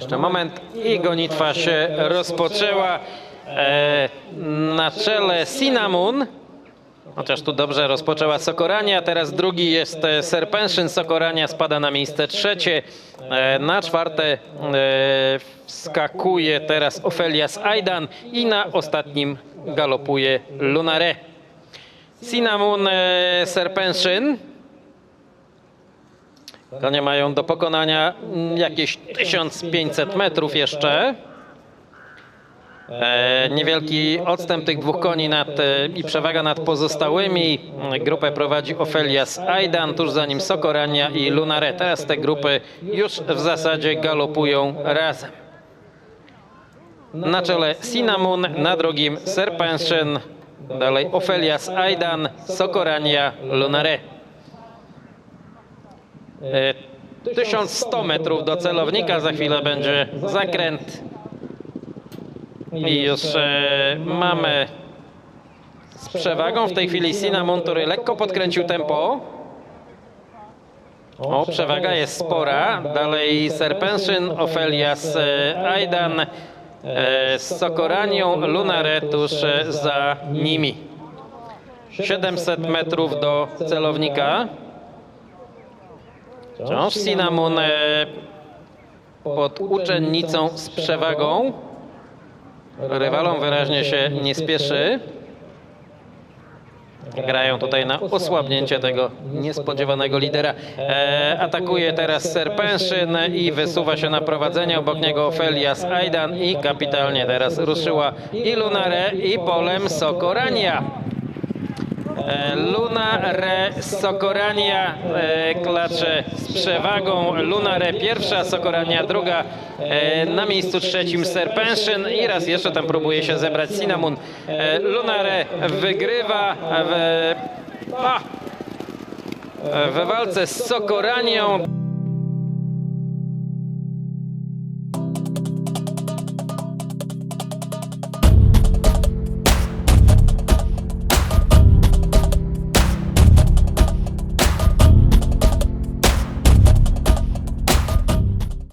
Jeszcze moment i gonitwa się rozpoczęła. E, na czele Cinnamon, chociaż tu dobrze rozpoczęła Sokorania, teraz drugi jest e, Serpenszyn. Sokorania spada na miejsce trzecie. E, na czwarte e, wskakuje teraz Ofelias Aidan i na ostatnim galopuje Lunare. Cinnamon, Serpenszyn. Konie mają do pokonania mm, jakieś 1500 metrów jeszcze. E, niewielki odstęp tych dwóch koni nad, e, i przewaga nad pozostałymi. Grupę prowadzi Ofelias Aidan, tuż za nim Sokorania i Lunare. Teraz te grupy już w zasadzie galopują razem. Na czele Cinnamon, na drugim Serpenszyn, dalej Ofelias Aidan, Sokorania, Lunare. E, 1100 metrów do celownika, za chwilę będzie zakręt i już e, mamy z przewagą w tej chwili Cinnamon, który lekko podkręcił tempo. O, przewaga jest spora. Dalej Serpenszyn, Ofelias e, Aidan e, z Sokoranią, Lunare tuż e, za nimi. 700 metrów do celownika. Wciąż Cinnamon pod uczennicą z przewagą. Rywalom wyraźnie się nie spieszy. Grają tutaj na osłabnięcie tego niespodziewanego lidera. E, atakuje teraz Serpenszyn i wysuwa się na prowadzenie. Obok niego Ofelias Aidan i kapitalnie teraz ruszyła i Lunare i polem Sokorania. Lunare Sokorania e, klacze z przewagą. Lunare pierwsza, Sokorania druga. E, na miejscu trzecim Serpenszyn i raz jeszcze tam próbuje się zebrać Cinnamon. E, Lunare wygrywa w, a, w walce z Sokoranią.